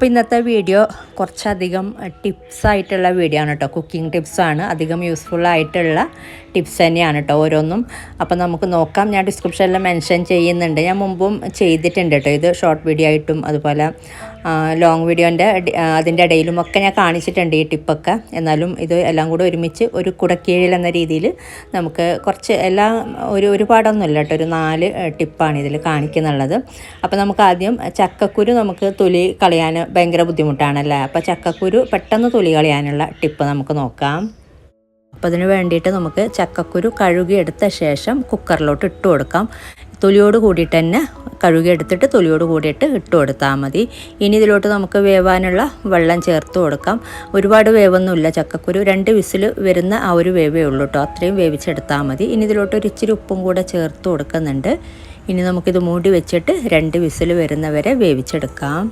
അപ്പോൾ ഇന്നത്തെ വീഡിയോ കുറച്ചധികം ടിപ്സ് ആയിട്ടുള്ള വീഡിയോ ആണ് കേട്ടോ കുക്കിംഗ് ടിപ്സാണ് അധികം യൂസ്ഫുൾ ആയിട്ടുള്ള ടിപ്സ് തന്നെയാണ് കേട്ടോ ഓരോന്നും. അപ്പോൾ നമുക്ക് നോക്കാം. ഞാൻ ഡിസ്ക്രിപ്ഷനിൽ മെൻഷൻ ചെയ്യുന്നുണ്ട്. ഞാൻ മുമ്പും ചെയ്തിട്ടുണ്ട് കേട്ടോ ഇത് ഷോർട്ട് വീഡിയോ ആയിട്ടും അതുപോലെ ലോങ് വീഡിയോന്റെ അതിന്റെ ഇടയിലും ഒക്കെ ഞാൻ കാണിച്ചിട്ടുണ്ട് ഈ ടിപ്പൊക്കെ എന്നാലും ഇത് എല്ലാം കൂടെ ഒരുമിച്ച് ഒരു കുടക്കീഴിൽ എന്ന രീതിയിൽ നമുക്ക് കുറച്ച് എല്ലാം ഒരു ഒരുപാടൊന്നുമില്ല കേട്ടോ ഒരു നാല് ടിപ്പാണ് ഇതിൽ കാണിക്കുന്നുള്ളത്. അപ്പോൾ നമുക്ക് ആദ്യം ചക്കക്കുരു നമുക്ക് തൊലി കളയാൻ ഭയങ്കര ബുദ്ധിമുട്ടാണല്ലേ? അപ്പോൾ ചക്കക്കുരു പെട്ടെന്ന് തൊലി കളയാനുള്ള ടിപ്പ് നമുക്ക് നോക്കാം. അപ്പോൾ അതിന് വേണ്ടിയിട്ട് നമുക്ക് ചക്കക്കുരു കഴുകിയെടുത്ത ശേഷം കുക്കറിലോട്ട് ഇട്ട് കൊടുക്കാം. തൊലിയോട് കൂടിയിട്ട് തന്നെ കഴുകിയെടുത്തിട്ട് തൊലിയോട് കൂടിയിട്ട് ഇട്ട് കൊടുത്താൽ മതി. ഇനി ഇതിലോട്ട് നമുക്ക് വേവാനുള്ള വെള്ളം ചേർത്ത് കൊടുക്കാം. ഒരുപാട് വേവൊന്നുമില്ല. ചക്കക്കുരു രണ്ട് വിസിൽ വരുന്ന ആ ഒരു വേവേ ഉള്ളൂ കേട്ടോ. അത്രയും വേവിച്ചെടുത്താൽ മതി. ഇനി ഇതിലോട്ട് ഒരു ഇച്ചിരി ഉപ്പും കൂടെ ചേർത്ത് കൊടുക്കുന്നുണ്ട്. ഇനി നമുക്കിത് മൂടി വെച്ചിട്ട് രണ്ട് വിസിൽ വരുന്നവരെ വേവിച്ചെടുക്കാം.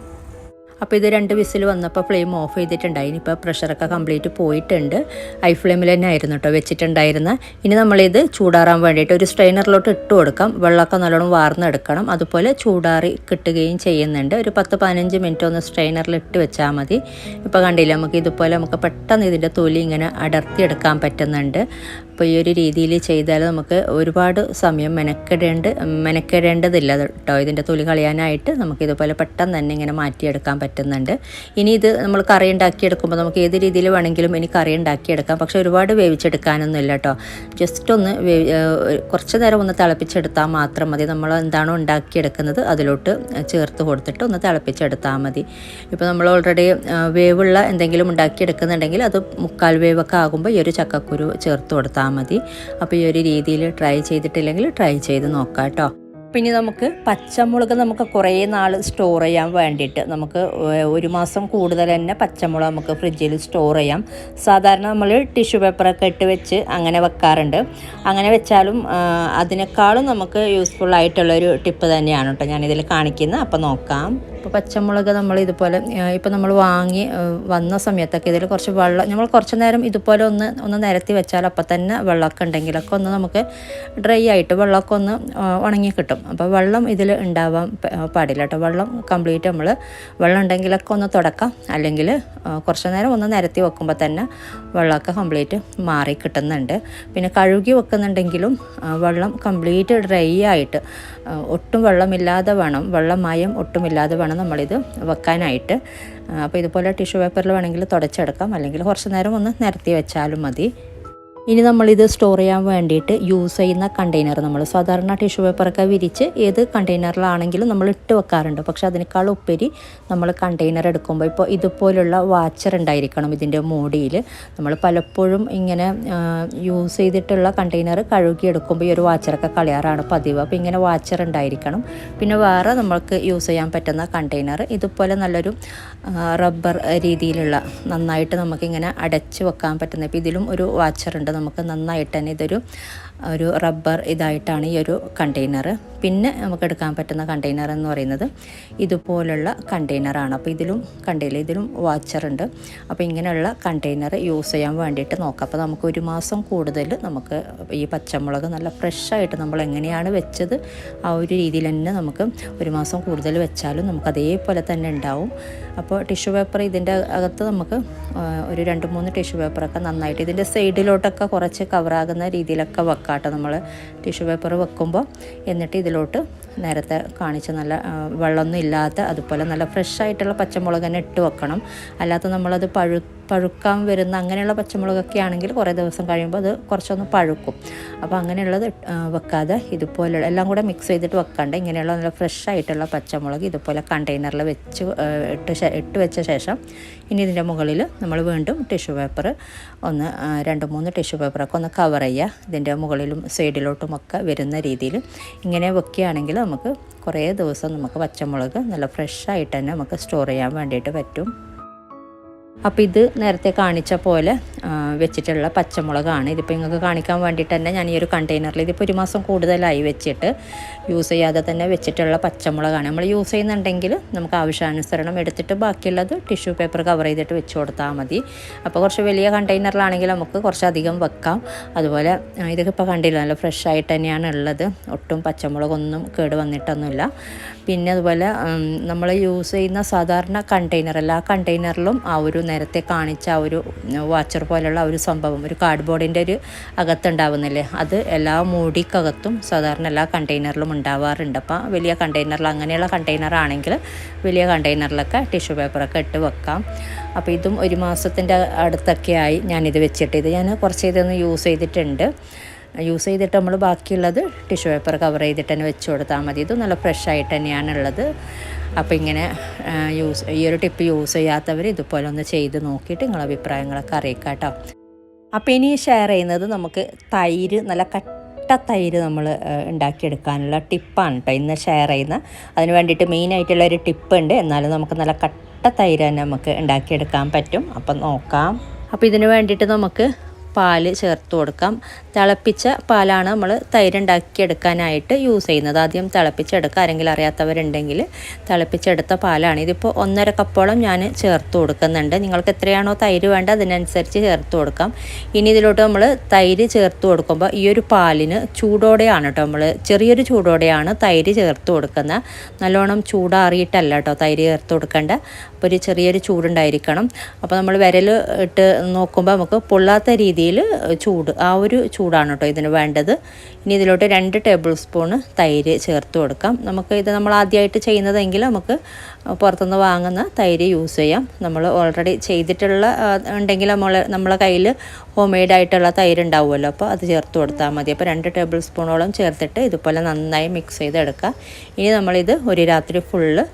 അപ്പോൾ ഇത് രണ്ട് വിസിൽ വന്നപ്പോൾ ഫ്ലെയിം ഓഫ് ചെയ്തിട്ടുണ്ടായി. ഇനിയിപ്പോൾ പ്രഷറൊക്കെ കംപ്ലീറ്റ് പോയിട്ടുണ്ട്. ഹൈ ഫ്ലെയിമിൽ തന്നെ ആയിരുന്നു കേട്ടോ വെച്ചിട്ടുണ്ടായിരുന്ന. ഇനി നമ്മളിത് ചൂടാറാൻ വേണ്ടിയിട്ട് ഒരു സ്ട്രെയിനറിലോട്ട് ഇട്ട് കൊടുക്കാം. വെള്ളമൊക്കെ നല്ലോണം വാർന്നെടുക്കണം. അതുപോലെ ചൂടാറി കിട്ടുകയും ചെയ്യുന്നുണ്ട്. ഒരു പത്ത് പതിനഞ്ച് മിനിറ്റ് ഒന്ന് സ്ട്രെയിനറിൽ ഇട്ട് വെച്ചാൽ മതി. ഇപ്പോൾ കണ്ടില്ല നമുക്ക് ഇതുപോലെ നമുക്ക് പെട്ടെന്ന് ഇതിന്റെ തൊലി ഇങ്ങനെ അടർത്തിയെടുക്കാൻ പറ്റുന്നുണ്ട്. അപ്പോൾ ഈ ഒരു രീതിയിൽ ചെയ്താൽ നമുക്ക് ഒരുപാട് സമയം മെനക്കെടേണ്ട മെനക്കെടേണ്ടതില്ല കേട്ടോ ഇതിന്റെ തൊലി കളയാനായിട്ട് നമുക്ക് ഇതുപോലെ പെട്ടെന്ന് തന്നെ ഇങ്ങനെ മാറ്റിയെടുക്കാൻ പറ്റുന്നുണ്ട്. ഇനി ഇത് നമ്മൾ കറി ഉണ്ടാക്കിയെടുക്കുമ്പോൾ നമുക്ക് ഏത് രീതിയിൽ വേണമെങ്കിലും ഇനി കറി ഉണ്ടാക്കിയെടുക്കാം. പക്ഷേ ഒരുപാട് വേവിച്ചെടുക്കാനൊന്നും ഇല്ല കേട്ടോ ജസ്റ്റ് ഒന്ന് കുറച്ച് നേരം ഒന്ന് തിളപ്പിച്ചെടുത്താൽ മാത്രം മതി. നമ്മൾ എന്താണോ ഉണ്ടാക്കിയെടുക്കുന്നത് അതിലോട്ട് ചേർത്ത് കൊടുത്തിട്ട് ഒന്ന് തിളപ്പിച്ചെടുത്താൽ മതി. ഇപ്പോൾ നമ്മൾ ഓൾറെഡി വേവുള്ള എന്തെങ്കിലും ഉണ്ടാക്കിയെടുക്കുന്നുണ്ടെങ്കിൽ അത് മുക്കാൽ വേവൊക്കെ ആകുമ്പോൾ ഈ ഒരു ചക്കക്കുരു ചേർത്ത് കൊടുത്താൽ മതി. അപ്പോൾ ഈ ഒരു രീതിയിൽ ട്രൈ ചെയ്തിട്ടില്ലെങ്കിൽ ട്രൈ ചെയ്ത് നോക്കാം കേട്ടോ പിന്നെ നമുക്ക് പച്ചമുളക് നമുക്ക് കുറേ നാൾ സ്റ്റോർ ചെയ്യാൻ വേണ്ടിയിട്ട് നമുക്ക് ഒരു മാസം കൂടുതൽ തന്നെ പച്ചമുളക് നമുക്ക് ഫ്രിഡ്ജിൽ സ്റ്റോർ ചെയ്യാം. സാധാരണ നമ്മൾ ടിഷ്യൂ പേപ്പറൊക്കെ ഇട്ട് വെച്ച് അങ്ങനെ വെക്കാറുണ്ട്. അങ്ങനെ വെച്ചാലും അതിനേക്കാളും നമുക്ക് യൂസ്ഫുൾ ആയിട്ടുള്ളൊരു ടിപ്പ് തന്നെയാണ് കേട്ടോ ഞാനിതിൽ കാണിക്കുന്നത് അപ്പോൾ നോക്കാം. ഇപ്പോൾ പച്ചമുളക് നമ്മൾ ഇതുപോലെ ഇപ്പോൾ നമ്മൾ വാങ്ങി വന്ന സമയത്തൊക്കെ ഇതിൽ കുറച്ച് വെള്ളം നമ്മൾ കുറച്ച് നേരം ഇതുപോലെ ഒന്ന് ഒന്ന് നിരത്തി വെച്ചാൽ അപ്പോൾ തന്നെ വെള്ളമൊക്കെ ഉണ്ടെങ്കിലൊക്കെ ഒന്ന് നമുക്ക് ഡ്രൈ ആയിട്ട് വെള്ളമൊക്കെ ഒന്ന് ഉണങ്ങി കിട്ടും. അപ്പോൾ വെള്ളം ഇതിൽ ഉണ്ടാവാൻ പാടില്ല കേട്ടോ വെള്ളം കംപ്ലീറ്റ് നമ്മൾ വെള്ളം ഉണ്ടെങ്കിലൊക്കെ ഒന്ന് തുടക്കാം. അല്ലെങ്കിൽ കുറച്ച് നേരം ഒന്ന് നിരത്തി വെക്കുമ്പോൾ തന്നെ വെള്ളമൊക്കെ കംപ്ലീറ്റ് മാറി കിട്ടുന്നുണ്ട്. പിന്നെ കഴുകി വെക്കുന്നുണ്ടെങ്കിലും വെള്ളം കംപ്ലീറ്റ് ഡ്രൈ ആയിട്ട് ഒട്ടും വെള്ളമില്ലാതെ വേണം. വെള്ളമയം ഒട്ടുമില്ലാതെ വേണം നമ്മളിത് വെക്കാനായിട്ട്. അപ്പോൾ ഇതുപോലെ ടിഷ്യൂ പേപ്പറിൽ വേണമെങ്കിൽ തുടച്ചെടുക്കാം. അല്ലെങ്കിൽ കുറച്ച് നേരം ഒന്ന് നിരത്തി വെച്ചാലും മതി. ഇനി നമ്മളിത് സ്റ്റോർ ചെയ്യാൻ വേണ്ടിയിട്ട് യൂസ് ചെയ്യുന്ന കണ്ടെയ്നർ നമ്മൾ സാധാരണ ടിഷ്യൂ പേപ്പറൊക്കെ വിരിച്ച് ഏത് കണ്ടെയ്നറിലാണെങ്കിലും നമ്മൾ ഇട്ട് വെക്കാറുണ്ട്. പക്ഷെ അതിനേക്കാൾ ഉപരി നമ്മൾ കണ്ടെയ്നർ എടുക്കുമ്പോൾ ഇപ്പോൾ ഇതുപോലുള്ള വാച്ചർ ഉണ്ടായിരിക്കണം ഇതിന്റെ മോഡിയിൽ നമ്മൾ പലപ്പോഴും ഇങ്ങനെ യൂസ് ചെയ്തിട്ടുള്ള കണ്ടെയ്നർ കഴുകിയെടുക്കുമ്പോൾ ഈ ഒരു വാച്ചറൊക്കെ കളയാറാണ് പതിവ്. അപ്പോൾ ഇങ്ങനെ വാച്ചർ ഉണ്ടായിരിക്കണം. പിന്നെ വേറെ നമ്മൾക്ക് യൂസ് ചെയ്യാൻ പറ്റുന്ന കണ്ടെയ്നർ ഇതുപോലെ നല്ലൊരു റബ്ബർ രീതിയിലുള്ള നന്നായിട്ട് നമുക്കിങ്ങനെ അടച്ച് വെക്കാൻ പറ്റുന്ന ഇപ്പോൾ ഇതിലും ഒരു വാച്ചർ ഉണ്ട് നമുക്ക് നന്നായിട്ട് തന്നെ ഇതൊരു ഒരു റബ്ബർ ഇതായിട്ടാണ് ഈ ഒരു കണ്ടെയ്നർ പിന്നെ നമുക്ക് എടുക്കാൻ പറ്റുന്ന കണ്ടെയ്നർ എന്ന് പറയുന്നത് ഇതുപോലുള്ള കണ്ടെയ്നറാണ് അപ്പോൾ ഇതിലും കണ്ടെയ്നർ ഇതിലും വാച്ചറുണ്ട് അപ്പോൾ ഇങ്ങനെയുള്ള കണ്ടെയ്നർ യൂസ് ചെയ്യാൻ വേണ്ടിയിട്ട് നോക്കാം. അപ്പോൾ നമുക്ക് ഒരു മാസം കൂടുതൽ നമുക്ക് ഈ പച്ചമുളക് നല്ല ഫ്രഷായിട്ട് നമ്മൾ എങ്ങനെയാണ് വെച്ചത് ആ ഒരു രീതിയിൽ തന്നെ നമുക്ക് ഒരു മാസം കൂടുതൽ വെച്ചാലും നമുക്ക് അതേപോലെ തന്നെ ഉണ്ടാവും. അപ്പോൾ ടിഷ്യൂ പേപ്പർ ഇതിന്റെ അകത്ത് നമുക്ക് ഒരു രണ്ട് മൂന്ന് ടിഷ്യൂ പേപ്പറൊക്കെ നന്നായിട്ട് ഇതിന്റെ സൈഡിലോട്ടൊക്കെ കുറച്ച് കവറാകുന്ന രീതിയിലൊക്കെ വെക്കാട്ടോ നമ്മൾ ടിഷ്യൂ പേപ്പർ വെക്കുമ്പോൾ എന്നിട്ട് ഇതിലോട്ട് നേരത്തെ കാണിച്ച നല്ല വെള്ളമൊന്നും ഇല്ലാത്ത അതുപോലെ നല്ല ഫ്രഷ് ആയിട്ടുള്ള പച്ചമുളക് തന്നെ ഇട്ട് വെക്കണം. അല്ലാത്ത നമ്മളത് പഴു പഴുക്കാൻ വരുന്ന അങ്ങനെയുള്ള പച്ചമുളകൊക്കെ ആണെങ്കിൽ കുറേ ദിവസം കഴിയുമ്പോൾ അത് കുറച്ചൊന്ന് പഴുക്കും. അപ്പോൾ അങ്ങനെയുള്ളത് വെക്കാതെ ഇതുപോലെ എല്ലാം കൂടെ മിക്സ് ചെയ്തിട്ട് വെക്കാണ്ട് ഇങ്ങനെയുള്ള നല്ല ഫ്രഷ് ആയിട്ടുള്ള പച്ചമുളക് ഇതുപോലെ കണ്ടെയ്നറിൽ വെച്ച് ഇട്ട് ഇട്ട് വെച്ച ശേഷം ഇനി ഇതിന്റെ മുകളിൽ നമ്മൾ വീണ്ടും ടിഷ്യൂ പേപ്പർ ഒന്ന് രണ്ട് മൂന്ന് ടിഷ്യൂ പേപ്പറൊക്കെ ഒന്ന് കവർ ചെയ്യുക. ഇതിന്റെ മുകളിലും സൈഡിലോട്ടും ഒക്കെ വരുന്ന രീതിയിൽ ഇങ്ങനെ വെക്കുകയാണെങ്കിൽ നമുക്ക് കുറേ ദിവസം നമുക്ക് പച്ചമുളക് നല്ല ഫ്രഷ് ആയിട്ട് തന്നെ നമുക്ക് സ്റ്റോർ ചെയ്യാൻ വേണ്ടിയിട്ട് പറ്റും. അപ്പോൾ ഇത് നേരത്തെ കാണിച്ച പോലെ വെച്ചിട്ടുള്ള പച്ചമുളകാണ്. ഇതിപ്പോൾ നിങ്ങൾക്ക് കാണിക്കാൻ വേണ്ടിയിട്ട് തന്നെ ഞാൻ ഈ ഒരു കണ്ടെയ്നറിൽ ഇതിപ്പോൾ ഒരു മാസം കൂടുതലായി വെച്ചിട്ട് യൂസ് ചെയ്യാതെ തന്നെ വെച്ചിട്ടുള്ള പച്ചമുളകാണ്. നമ്മൾ യൂസ് ചെയ്യുന്നുണ്ടെങ്കിൽ നമുക്ക് ആവശ്യാനുസരണം എടുത്തിട്ട് ബാക്കിയുള്ളത് ടിഷ്യൂ പേപ്പർ കവർ ചെയ്തിട്ട് വെച്ച് കൊടുത്താൽ മതി. അപ്പോൾ കുറച്ച് വലിയ കണ്ടെയ്നറിലാണെങ്കിൽ നമുക്ക് കുറച്ചധികം വെക്കാം. അതുപോലെ ഇതൊക്കെ ഇപ്പോൾ കണ്ടില്ല നല്ല ഫ്രഷ് ആയിട്ട് തന്നെയാണ് ഉള്ളത്. ഒട്ടും പച്ചമുളകൊന്നും കേട് വന്നിട്ടൊന്നുമില്ല. പിന്നെ അതുപോലെ നമ്മൾ യൂസ് ചെയ്യുന്ന സാധാരണ കണ്ടെയ്നർ അല്ല ആ കണ്ടെയ്നറിലും ആ ഒരു നേരത്തെ കാണിച്ച ആ ഒരു വാച്ചർ പോലെയുള്ള ഒരു സംഭവം ഒരു കാർഡ്ബോർഡിന്റെ ഒരു അകത്തുണ്ടാവുന്നില്ലേ? അത് എല്ലാ മൂടിക്കകത്തും സാധാരണ എല്ലാ കണ്ടെയ്നറിലും ഉണ്ടാവാറുണ്ട്. അപ്പോൾ വലിയ കണ്ടെയ്നറിൽ അങ്ങനെയുള്ള കണ്ടെയ്നർ ആണെങ്കിൽ വലിയ കണ്ടെയ്നറിലൊക്കെ ടിഷ്യൂ പേപ്പറൊക്കെ ഇട്ട് വെക്കാം. അപ്പോൾ ഇതും ഒരു മാസത്തിന്റെ അടുത്തൊക്കെ ആയി ഞാനിത് വെച്ചിട്ട്. ഇത് ഞാൻ കുറച്ച് ഇതൊന്ന് യൂസ് ചെയ്തിട്ടുണ്ട്. യൂസ് ചെയ്തിട്ട് നമ്മൾ ബാക്കിയുള്ളത് ടിഷ്യൂ പേപ്പർ കവർ ചെയ്തിട്ട് തന്നെ വെച്ച് കൊടുത്താൽ മതി. ഇത് നല്ല ഫ്രഷ് ആയിട്ട് തന്നെയാണ് ഉള്ളത് അപ്പോൾ ഇങ്ങനെ യൂസ് ഈ ഒരു ടിപ്പ് യൂസ് ചെയ്യാത്തവർ ഇതുപോലെ ഒന്ന് ചെയ്ത് നോക്കിയിട്ട് നിങ്ങളുടെ അഭിപ്രായങ്ങളൊക്കെ അറിയിക്കാം കേട്ടോ അപ്പോൾ ഇനി ഷെയർ ചെയ്യുന്നത് നമുക്ക് തൈര് നല്ല കട്ട തൈര് നമ്മൾ ഉണ്ടാക്കിയെടുക്കാനുള്ള ടിപ്പാണ് കേട്ടോ ഇന്ന് ഷെയർ ചെയ്യുന്ന. അതിന് വേണ്ടിയിട്ട് മെയിനായിട്ടുള്ള ഒരു ടിപ്പ് ഉണ്ട്. എന്നാലും നമുക്ക് നല്ല കട്ട തൈര് തന്നെ നമുക്ക് ഉണ്ടാക്കിയെടുക്കാൻ പറ്റും. അപ്പം നോക്കാം. അപ്പോൾ ഇതിന് വേണ്ടിയിട്ട് നമുക്ക് പാൽ ചേർത്ത് കൊടുക്കാം. തിളപ്പിച്ച പാലാണ് നമ്മൾ തൈരുണ്ടാക്കിയെടുക്കാനായിട്ട് യൂസ് ചെയ്യുന്നത്. ആദ്യം തിളപ്പിച്ചെടുക്കുക. ആരെങ്കിലും അറിയാത്തവരുണ്ടെങ്കിൽ തിളപ്പിച്ചെടുത്ത പാലാണ്. ഇതിപ്പോൾ ഒന്നര കപ്പോളം ഞാൻ ചേർത്ത് കൊടുക്കുന്നുണ്ട്. നിങ്ങൾക്ക് എത്രയാണോ തൈര് വേണ്ടത് അതിനനുസരിച്ച് ചേർത്ത് കൊടുക്കാം. ഇനി ഇതിലോട്ട് നമ്മൾ തൈര് ചേർത്ത് കൊടുക്കുമ്പോൾ ഈ ഒരു പാലിന് ചൂടോടെയാണ് കേട്ടോ നമ്മൾ ചെറിയൊരു ചൂടോടെയാണ് തൈര് ചേർത്ത് കൊടുക്കുന്നത് നല്ലോണം ചൂടാറിയിട്ടല്ല കേട്ടോ തൈര് ചേർത്ത് കൊടുക്കേണ്ട. അപ്പോൾ ഒരു ചെറിയൊരു ചൂടുണ്ടായിരിക്കണം. അപ്പോൾ നമ്മൾ വിരൽ ഇട്ട് നോക്കുമ്പോൾ നമുക്ക് പൊള്ളാത്ത രീതിയിൽ ചൂട് ആ ഒരു ചൂടാണ് കേട്ടോ ഇതിന് വേണ്ടത്. ഇനി ഇതിലോട്ട് രണ്ട് ടേബിൾ സ്പൂണ് തൈര് ചേർത്ത് കൊടുക്കാം. നമുക്ക് ഇത് നമ്മൾ ആദ്യമായിട്ട് ചെയ്യുന്നതെങ്കിൽ നമുക്ക് പുറത്തുനിന്ന് വാങ്ങുന്ന തൈര് യൂസ് ചെയ്യാം. നമ്മൾ ഓൾറെഡി ചെയ്തിട്ടുള്ള ഉണ്ടെങ്കിൽ നമ്മൾ നമ്മളെ കയ്യിൽ ഹോം മെയ്ഡ് ആയിട്ടുള്ള തൈര് ഉണ്ടാവുമല്ലോ. അപ്പോൾ അത് ചേർത്ത് കൊടുത്താൽ മതി. അപ്പോൾ രണ്ട് ടേബിൾ സ്പൂണോളം ചേർത്തിട്ട് ഇതുപോലെ നന്നായി മിക്സ് ചെയ്തെടുക്കുക ഇനി നമ്മളിത് ഒരു രാത്രി ഫുള്ള്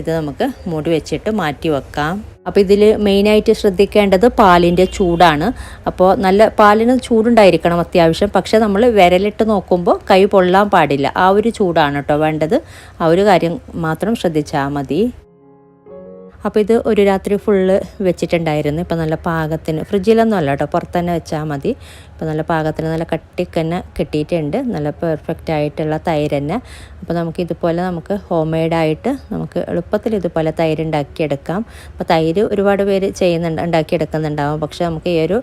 ഇത് നമുക്ക് മൂടി വെച്ചിട്ട് മാറ്റി വെക്കാം. അപ്പോൾ ഇതിൽ മെയിനായിട്ട് ശ്രദ്ധിക്കേണ്ടത് പാലിന്റെ ചൂടാണ്. അപ്പോൾ നല്ല പാലിന് ചൂടുണ്ടായിരിക്കണം അത്യാവശ്യം. പക്ഷേ നമ്മൾ വിരലിട്ട് നോക്കുമ്പോൾ കൈ പൊള്ളാൻ പാടില്ല. ആ ഒരു ചൂടാണ് കേട്ടോ വേണ്ടത്. ആ ഒരു കാര്യം മാത്രം ശ്രദ്ധിച്ചാൽ മതി. അപ്പോൾ ഇത് ഒരു രാത്രി ഫുള്ള് വെച്ചിട്ടുണ്ടായിരുന്നു. ഇപ്പോൾ നല്ല പാകത്തിന് ഫ്രിഡ്ജിലൊന്നും അല്ല കേട്ടോ പുറത്ത് തന്നെ വെച്ചാൽ മതി. ഇപ്പോൾ നല്ല പാകത്തിന് നല്ല കട്ടിക്ക് തന്നെ കിട്ടിയിട്ടുണ്ട്. നല്ല പെർഫെക്റ്റ് ആയിട്ടുള്ള തൈര് തന്നെ. അപ്പോൾ നമുക്ക് ഇതുപോലെ നമുക്ക് ഹോം മെയ്ഡായിട്ട് നമുക്ക് എളുപ്പത്തിൽ ഇതുപോലെ തൈര് ഉണ്ടാക്കിയെടുക്കാം. അപ്പോൾ തൈര് ഒരുപാട് പേര് ചെയ്യുന്നുണ്ട് ഉണ്ടാക്കിയെടുക്കുന്നുണ്ടാവും. പക്ഷേ നമുക്ക് ഈ ഒരു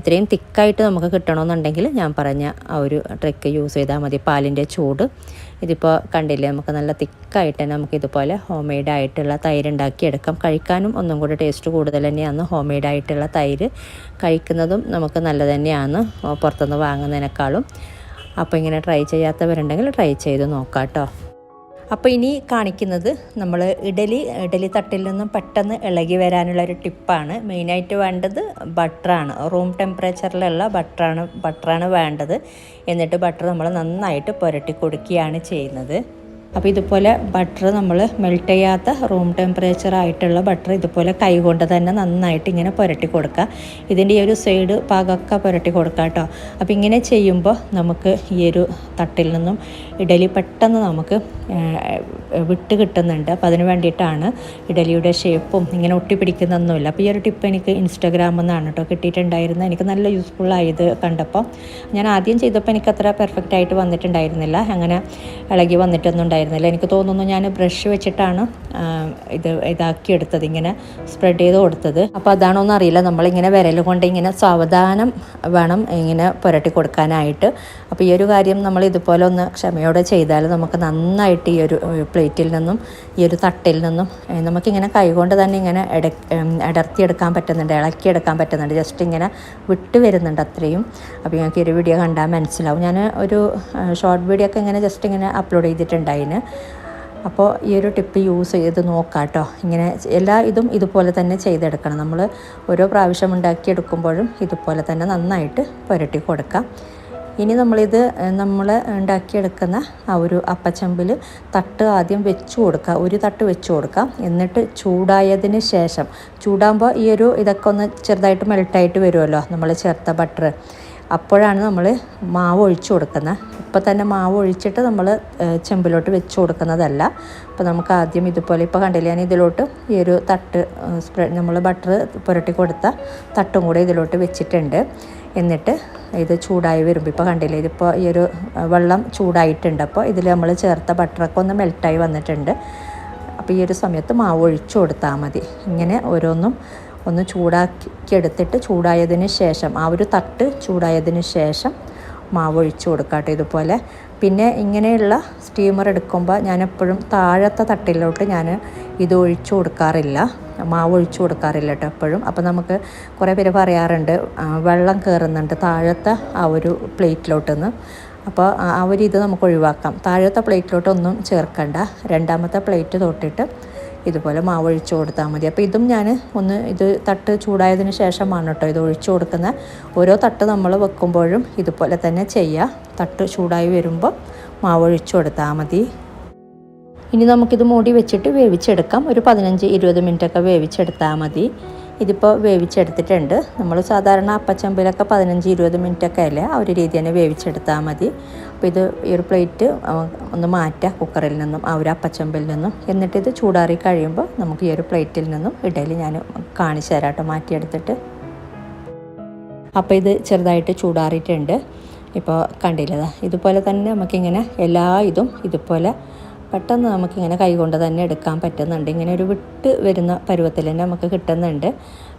ഇത്രയും തിക്കായിട്ട് നമുക്ക് കിട്ടണമെന്നുണ്ടെങ്കിൽ ഞാൻ പറഞ്ഞ ആ ഒരു ട്രിക്ക് യൂസ് ചെയ്താൽ മതി. പാലിന്റെ ചൂട്. ഇതിപ്പോൾ കണ്ടില്ലേ നമുക്ക് നല്ല തിക്കായിട്ട് തന്നെ നമുക്ക് ഇതുപോലെ ഹോം മെയ്ഡ് ആയിട്ടുള്ള തൈര് ഉണ്ടാക്കിയെടുക്കാം. കഴിക്കാനും ഒന്നും കൂടി ടേസ്റ്റ് കൂടുതൽ തന്നെയാണ് ഹോം മെയ്ഡ് ആയിട്ടുള്ള തൈര്. കഴിക്കുന്നതും നമുക്ക് നല്ലത് തന്നെയാണ് പുറത്തുനിന്ന് വാങ്ങുന്നതിനേക്കാളും. അപ്പോൾ ഇങ്ങനെ ട്രൈ ചെയ്യാത്തവരുണ്ടെങ്കിൽ ട്രൈ ചെയ്ത് നോക്കാം കേട്ടോ അപ്പോൾ ഇനി കാണിക്കുന്നത് നമ്മൾ ഇഡലി ഇഡലി തട്ടിൽ നിന്നും പെട്ടെന്ന് ഇളകി വരാനുള്ള ഒരു ടിപ്പാണ്. മെയിനായിട്ട് വേണ്ടത് ബട്ടറാണ് റൂം ടെമ്പറേച്ചറിലുള്ള ബട്ടറാണ് ബട്ടറാണ് വേണ്ടത്. എന്നിട്ട് ബട്ടർ നമ്മൾ നന്നായിട്ട് പുരട്ടി കൊടുക്കുകയാണ് ചെയ്യുന്നത്. അപ്പോൾ ഇതുപോലെ ബട്ടർ നമ്മൾ മെൽറ്റ് ചെയ്യാത്ത റൂം ടെമ്പറേച്ചർ ആയിട്ടുള്ള ബട്ടർ ഇതുപോലെ കൈകൊണ്ട് തന്നെ നന്നായിട്ട് ഇങ്ങനെ പുരട്ടി കൊടുക്കുക. ഇതിന്റെ ഈ ഒരു സൈഡ് പാകമൊക്കെ പുരട്ടി കൊടുക്കുക കേട്ടോ. അപ്പോൾ ഇങ്ങനെ ചെയ്യുമ്പോൾ നമുക്ക് ഈ ഒരു തട്ടിൽ നിന്നും ഇഡലി പെട്ടെന്ന് നമുക്ക് വിട്ട് കിട്ടുന്നുണ്ട്. അപ്പോൾ അതിന് വേണ്ടിയിട്ടാണ് ഇഡലിയുടെ ഷേപ്പും ഇങ്ങനെ ഒട്ടിപ്പിടിക്കുന്നൊന്നുമില്ല. അപ്പോൾ ഈ ഒരു ടിപ്പ് എനിക്ക് ഇൻസ്റ്റാഗ്രാമിൽ നിന്നാണ് കേട്ടോ കിട്ടിയിട്ടുണ്ടായിരുന്നത്. എനിക്ക് നല്ല യൂസ്ഫുൾ ആയത് കണ്ടപ്പോൾ ഞാൻ ആദ്യം ചെയ്തപ്പോൾ എനിക്ക് അത്ര പെർഫെക്റ്റ് ആയിട്ട് വന്നിട്ടുണ്ടായിരുന്നില്ല. അങ്ങനെ ഇളകി വന്നിട്ടൊന്നും ഉണ്ടായിരുന്നില്ല. എനിക്ക് തോന്നുന്നു ഞാൻ ബ്രഷ് വെച്ചിട്ടാണ് ഇത് ഇതാക്കി എടുത്തത് ഇങ്ങനെ സ്പ്രെഡ് ചെയ്ത് കൊടുത്തത്. അപ്പോൾ അതാണോ അറിയില്ല. നമ്മളിങ്ങനെ വിരൽ കൊണ്ട് ഇങ്ങനെ സാവധാനം വേണം ഇങ്ങനെ പുരട്ടി കൊടുക്കാനായിട്ട്. അപ്പോൾ ഈ ഒരു കാര്യം നമ്മൾ ഇതുപോലെ ഒന്ന് ക്ഷമയോടെ ചെയ്താൽ നമുക്ക് നന്നായിട്ട് ഈ ഒരു പ്ലേറ്റിൽ നിന്നും ഈ ഒരു തട്ടിൽ നിന്നും നമുക്കിങ്ങനെ കൈകൊണ്ട് തന്നെ ഇങ്ങനെ ഇട ഇടർത്തിയെടുക്കാൻ പറ്റുന്നുണ്ട് ഇളക്കിയെടുക്കാൻ പറ്റുന്നുണ്ട്. ജസ്റ്റ് ഇങ്ങനെ വിട്ട് വരുന്നുണ്ട് അത്രയും. അപ്പോൾ ഞങ്ങൾക്ക് ഒരു വീഡിയോ കണ്ടാൽ മനസ്സിലാവും. ഞാൻ ഒരു ഷോർട്ട് വീഡിയോ ഒക്കെ ഇങ്ങനെ ജസ്റ്റ് ഇങ്ങനെ അപ്ലോഡ് ചെയ്തിട്ടുണ്ടായിന്. അപ്പോൾ ഈ ഒരു ടിപ്പ് യൂസ് ചെയ്ത് നോക്കാം കേട്ടോ ഇങ്ങനെ എല്ലാ ഇതും ഇതുപോലെ തന്നെ ചെയ്തെടുക്കണം. നമ്മൾ ഓരോ പ്രാവശ്യം ഉണ്ടാക്കിയെടുക്കുമ്പോഴും ഇതുപോലെ തന്നെ നന്നായിട്ട് പുരട്ടി കൊടുക്കാം. ഇനി നമ്മളിത് നമ്മൾ ഉണ്ടാക്കിയെടുക്കുന്ന ആ ഒരു അപ്പച്ചമ്പിൽ തട്ട് ആദ്യം വെച്ച് കൊടുക്കുക ഒരു തട്ട് വെച്ച് കൊടുക്കാം. എന്നിട്ട് ചൂടായതിന് ശേഷം ചൂടാകുമ്പോൾ ഈ ഒരു ഇതൊക്കെ ഒന്ന് ചെറുതായിട്ട് മെൽട്ടായിട്ട് വരുമല്ലോ നമ്മൾ ചേർത്ത ബട്ടർ അപ്പോഴാണ് നമ്മൾ മാവ് ഒഴിച്ചു കൊടുക്കുന്നത്. ഇപ്പം തന്നെ മാവ് ഒഴിച്ചിട്ട് നമ്മൾ ചെമ്പിലോട്ട് വെച്ച് കൊടുക്കുന്നതല്ല. അപ്പോൾ നമുക്ക് ആദ്യം ഇതുപോലെ ഇപ്പോൾ കണ്ടില്ല ഞാൻ ഇതിലോട്ട് ഈ ഒരു തട്ട് സ്പ്രെഡ് നമ്മൾ ബട്ടർ പുരട്ടി കൊടുത്ത തട്ടും കൂടെ ഇതിലോട്ട് വെച്ചിട്ടുണ്ട്. എന്നിട്ട് ഇത് ചൂടായി വരുമ്പോൾ ഇപ്പോൾ കണ്ടില്ലേ ഇതിപ്പോൾ ഈ ഒരു വെള്ളം ചൂടായിട്ടുണ്ട്. അപ്പോൾ ഇതിൽ നമ്മൾ ചേർത്ത ബട്ടറൊക്കെ ഒന്ന് മെൽട്ടായി വന്നിട്ടുണ്ട്. അപ്പോൾ ഈ ഒരു സമയത്ത് മാവ് ഒഴിച്ചു കൊടുത്താൽ മതി. ഇങ്ങനെ ഓരോന്നും ഒന്ന് ചൂടാക്കി എടുത്തിട്ട് ചൂടായതിന് ശേഷം ആ ഒരു തട്ട് ചൂടായതിന് ശേഷം മാവ് ഒഴിച്ച് കൊടുക്കാട്ടോ ഇതുപോലെ. പിന്നെ ഇങ്ങനെയുള്ള സ്റ്റീമർ എടുക്കുമ്പോൾ ഞാൻ എപ്പോഴും താഴത്തെ തട്ടിലോട്ട് ഞാൻ ഇത് ഒഴിച്ചു കൊടുക്കാറില്ല. മാവ് ഒഴിച്ചു കൊടുക്കാറില്ല കേട്ടോ എപ്പോഴും. അപ്പോൾ നമുക്ക് കുറേ പേര് പറയാറുണ്ട് വെള്ളം കയറുന്നുണ്ട് താഴത്തെ ആ ഒരു പ്ലേറ്റിലോട്ട് നിന്ന് അപ്പോൾ ആ ഒരു ഇത് നമുക്ക് ഒഴിവാക്കാം. താഴത്തെ പ്ലേറ്റിലോട്ടൊന്നും ചേർക്കണ്ട. രണ്ടാമത്തെ പ്ലേറ്റ് തൊട്ടിട്ട് ഇതുപോലെ മാവ് ഒഴിച്ചു കൊടുത്താൽ മതി. അപ്പോൾ ഇതും ഞാൻ ഒന്ന് ഇത് തട്ട് ചൂടായതിന് ശേഷമാണ് കേട്ടോ ഇത് ഒഴിച്ചു കൊടുക്കുന്നത്. ഓരോ തട്ട് നമ്മൾ വെക്കുമ്പോഴും ഇതുപോലെ തന്നെ ചെയ്യുക. തട്ട് ചൂടായി വരുമ്പോൾ മാവ് ഒഴിച്ചു കൊടുത്താൽ മതി. ഇനി നമുക്കിത് മൂടി വെച്ചിട്ട് വേവിച്ചെടുക്കാം. ഒരു പതിനഞ്ച് ഇരുപത് മിനിറ്റൊക്കെ വേവിച്ചെടുത്താൽ മതി. ഇതിപ്പോൾ വേവിച്ചെടുത്തിട്ടുണ്ട്. നമ്മൾ സാധാരണ അപ്പച്ചമ്പിലൊക്കെ പതിനഞ്ച് ഇരുപത് മിനിറ്റൊക്കെ അല്ലേ ആ ഒരു രീതി തന്നെ വേവിച്ചെടുത്താൽ മതി. അപ്പോൾ ഇത് ഈ ഒരു പ്ലേറ്റ് ഒന്ന് മാറ്റുക കുക്കറിൽ നിന്നും ആ ഒരു അപ്പച്ചമ്പിൽ നിന്നും. എന്നിട്ട് ഇത് ചൂടാറി കഴിയുമ്പോൾ നമുക്ക് ഈ ഒരു പ്ലേറ്റിൽ നിന്നും ഇടയിൽ ഞാൻ കാണിച്ചു തരാം കേട്ടോ മാറ്റിയെടുത്തിട്ട്. അപ്പോൾ ഇത് ചെറുതായിട്ട് ചൂടാറിയിട്ടുണ്ട്. ഇപ്പോൾ കണ്ടില്ലതാ ഇതുപോലെ തന്നെ നമുക്കിങ്ങനെ എല്ലാ ഇതും ഇതുപോലെ പെട്ടെന്ന് നമുക്കിങ്ങനെ കൈകൊണ്ട് തന്നെ എടുക്കാൻ പറ്റുന്നുണ്ട്. ഇങ്ങനെ ഒരു വിട്ട് വരുന്ന പരുവത്തിൽ തന്നെ നമുക്ക് കിട്ടുന്നുണ്ട്.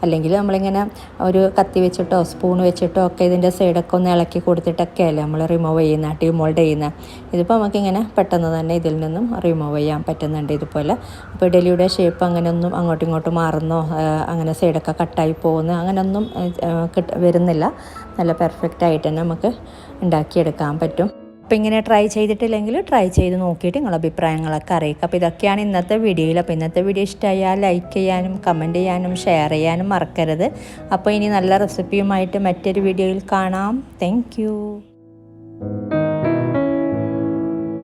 അല്ലെങ്കിൽ നമ്മളിങ്ങനെ ഒരു കത്തി വെച്ചിട്ടോ സ്പൂൺ വെച്ചിട്ടോ ഒക്കെ ഇതിന്റെ സൈഡൊക്കെ ഒന്ന് ഇളക്കി കൊടുത്തിട്ടൊക്കെ അല്ലേ നമ്മൾ റിമൂവ് ചെയ്യുന്ന ഡിമോൾഡ് ചെയ്യുന്ന ഇതിപ്പോൾ നമുക്കിങ്ങനെ പെട്ടെന്ന് തന്നെ ഇതിൽ നിന്നും റിമൂവ് ചെയ്യാൻ പറ്റുന്നുണ്ട് ഇതുപോലെ. അപ്പോൾ ഇഡലിയുടെ ഷേപ്പ് അങ്ങനെയൊന്നും അങ്ങോട്ടും ഇങ്ങോട്ടും മാറുന്നോ അങ്ങനെ സൈഡൊക്കെ കട്ടായി പോകുന്നു അങ്ങനെയൊന്നും വരുന്നില്ല. നല്ല പെർഫെക്റ്റ് ആയിട്ട് തന്നെ നമുക്ക് ഉണ്ടാക്കിയെടുക്കാൻ പറ്റും. അപ്പോൾ ഇങ്ങനെ ട്രൈ ചെയ്തിട്ടില്ലെങ്കിൽ ട്രൈ ചെയ്ത് നോക്കിയിട്ട് നിങ്ങളുടെ അഭിപ്രായങ്ങളൊക്കെ അറിയിക്കുക. അപ്പോൾ ഇതൊക്കെയാണ് ഇന്നത്തെ വീഡിയോയിൽ അപ്പോൾ ഇന്നത്തെ വീഡിയോ ഇഷ്ടമായാൽ ലൈക്ക് ചെയ്യാനും കമന്റ് ചെയ്യാനും ഷെയർ ചെയ്യാനും മറക്കരുത്. അപ്പോൾ ഇനി നല്ല റെസിപ്പിയുമായിട്ട് മറ്റൊരു വീഡിയോയിൽ കാണാം. താങ്ക്